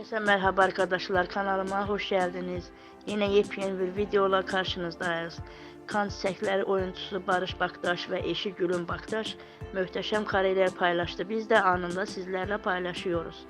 Herkese merhaba arkadaşlar kanalıma hoş geldiniz. Yine yepyeni bir videola karşınızdayız. Kan Çiçekleri oyuncusu Barış Baktaş ve eşi Gülün Baktaş muhteşem kareler paylaştı. Biz de anında sizlerle paylaşıyoruz.